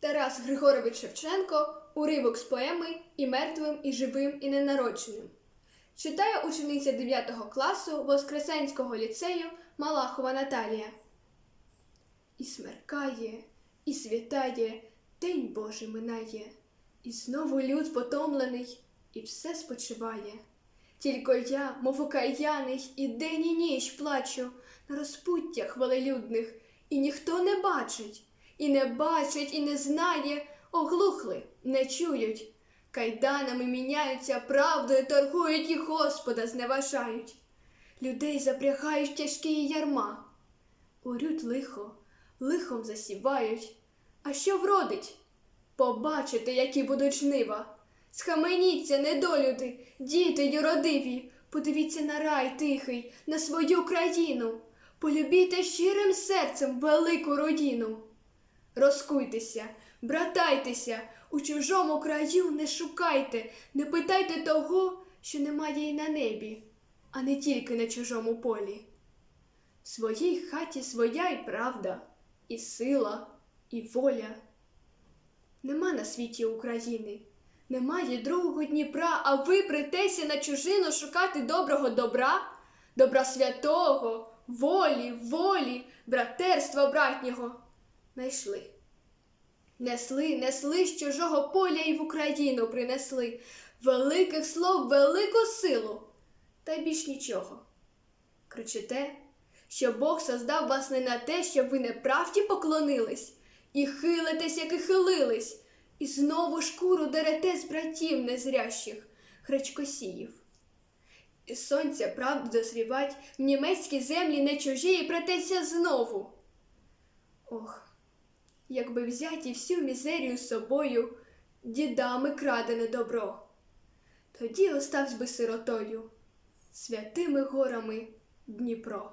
Тарас Григорович Шевченко уривок з поеми І мертвим, і живим, і ненародженим. Читає учениця 9 класу Воскресенського ліцею Малахова Наталія. І смеркає, і світає, день Божий минає, і знову люд потомлений, і все спочиває. Тільки я, мов окаяний, і день і ніч плачу на розпуттях велелюдних, і ніхто не бачить, і не бачить, і не знає, оглухли, не чують. Кайданами міняються, правдою торгують і Господа зневажають. Людей запрягають тяжкі ярма, орють лихо, лихом засівають. А що вродить? Побачите, які будуть жнива. Схаменіться, недолюди, діти юродиві, подивіться на рай тихий, на свою країну, полюбіте щирим серцем велику родину. Розкуйтеся, братайтеся, у чужому краю не шукайте, не питайте того, що немає й на небі, а не тільки на чужому полі. В своїй хаті своя й правда, і сила, і воля. Нема на світі України, немає другого Дніпра, а ви притеся на чужину шукати доброго добра, добра святого, волі, волі, братерства братнього. Найшли. Несли, несли з чужого поля і в Україну принесли великих слов, велику силу, та більш нічого. Кричите, що Бог создав вас не на те, щоб ви неправді поклонились, і хилитесь, як і хилились, і знову шкуру дерете з братів незрящих, хречкосіїв. І сонця правду дозрівать в німецькій землі не чужі і прететься знову. Ох, якби взяті всю мізерію з собою, дідами крадене добро, тоді оставсь би сиротою, святими горами Дніпро.